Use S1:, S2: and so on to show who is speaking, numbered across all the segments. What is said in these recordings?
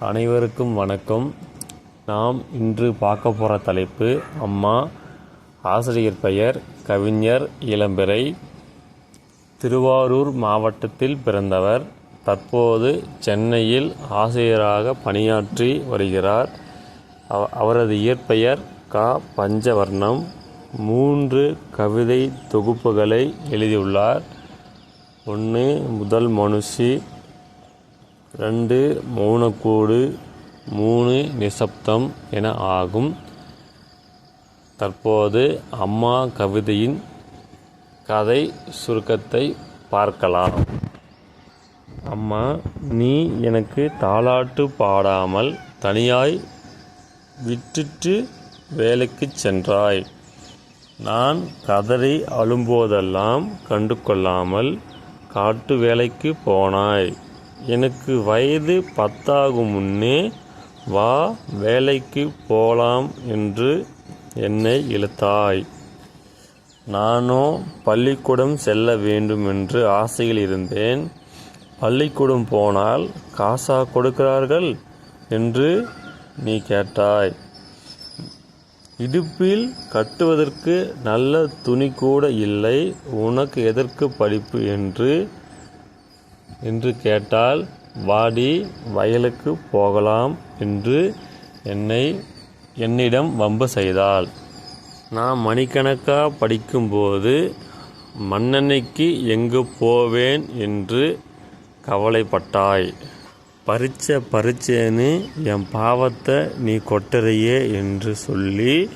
S1: அனைவருக்கும் வணக்கம். நாம் இன்று பார்க்க போகிற தலைப்பு அம்மா ஆசிரியர் பெயர் கவிஞர் இளம்பிறை திருவாரூர் மாவட்டத்தில் பிறந்தவர் தற்போது சென்னையில் ஆசிரியராக பணியாற்றி வருகிறார். அவ- அவரது இயற்பெயர் க. பஞ்சவர்ணம். மூன்று கவிதை தொகுப்புகளை எழுதியுள்ளார். ஒன்று முதல் மனுஷி ரெண்டு மௌனக்கோடு மூணு நிசப்தம் என ஆகும். தற்போது அம்மா கவிதையின் கதை சுருக்கத்தை பார்க்கலாம். அம்மா நீ எனக்கு தாளாட்டு பாடாமல் தனியாய் விட்டுட்டு வேலைக்குச் சென்றாய். நான் கதறி அழும்போதெல்லாம் கண்டு கொள்ளாமல் காட்டு வேலைக்கு போனாய். எனக்கு வயது பத்தாகும் முன்னே வா வேலைக்கு போலாம் என்று என்னை இழுத்தாய். நானோ பள்ளிக்கூடம் செல்ல வேண்டும் என்று ஆசையில் இருந்தேன். பள்ளிக்கூடம் போனால் காசா கொடுக்கிறார்கள் என்று நீ கேட்டாய். இடுப்பில் கட்டுவதற்கு நல்ல துணி கூட இல்லை உனக்கு எதற்கு படிப்பு என்று என்று கேட்டால் வாடி வயலுக்கு போகலாம் என்று என்னை என்னிடம் வம்பு செய்தாள். நான் மணிக்கணக்காக படிக்கும்போது மன்னனைக்கு எங்கு போவேன் என்று கவலைப்பட்டாய். பறிச்ச பறிச்சேன்னு என் பாவத்தை நீ கொட்டறையே என்று சொல்லி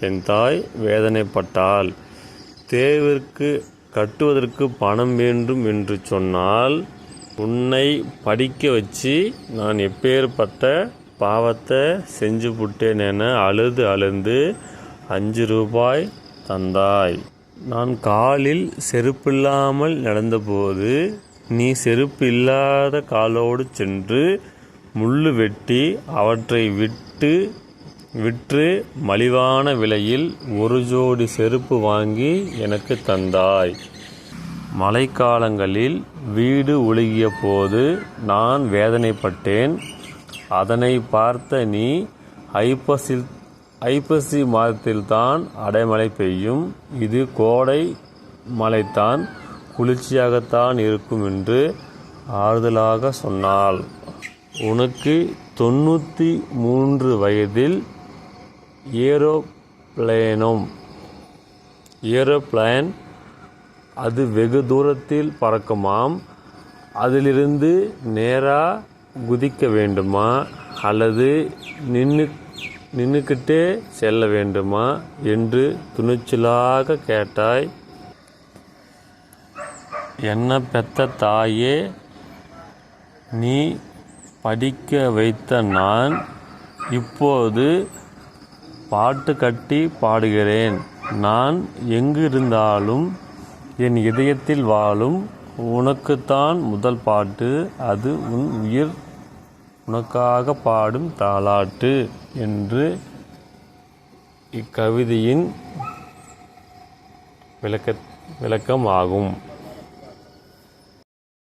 S1: என் தாய் வேதனைப்பட்டாள். தேர்விற்கு கட்டுவதற்கு பணம் வேண்டும் என்று சொன்னால் உன்னை படிக்க வச்சு நான் எப்பேற்பட்ட பாவத்தை செஞ்சு புட்டேன் என அழுது அழுந்து அஞ்சு ரூபாய் தந்தாய். நான் காலில் செருப்பில்லாமல் நடந்தபோது நீ செருப்பு இல்லாத காலோடு சென்று முள்ளு வெட்டி அவற்றை விட்டு விற்று மலிவான விலையில் ஒரு ஜோடி செருப்பு வாங்கி எனக்கு தந்தாய். மழைக்காலங்களில் வீடு ஒழுகிய போது நான் வேதனைப்பட்டேன். அதனை பார்த்த நீ ஐப்பசில் ஐப்பசி மாதத்தில்தான் அடைமழை பெய்யும். இது கோடை மழைத்தான் குளிர்ச்சியாகத்தான் இருக்கும் என்று ஆறுதலாக சொன்னாள். உனக்கு தொண்ணூற்றி மூன்று வயதில் ஏரோப்ளேனும் ஏரோப்ளேன் அது வெகு தூரத்தில் பறக்குமாம். அதிலிருந்து நேராக குதிக்க வேண்டுமா? அல்லது நின்று நின்றுக்கிட்டே செல்ல வேண்டுமா? என்று துணிச்சலாக கேட்டாய். என்ன பெத்த தாயே நீ படிக்க வைத்த நான் இப்போது பாட்டு கட்டி பாடுகிறேன். நான் எங்கு இருந்தாலும் என் இதயத்தில் வாழும் உனக்குத்தான் முதல் பாட்டு அது உன் உயிர் உனக்காக பாடும் தாலாட்டு என்று இக்கவிதையின் விளக்க விளக்கம் ஆகும்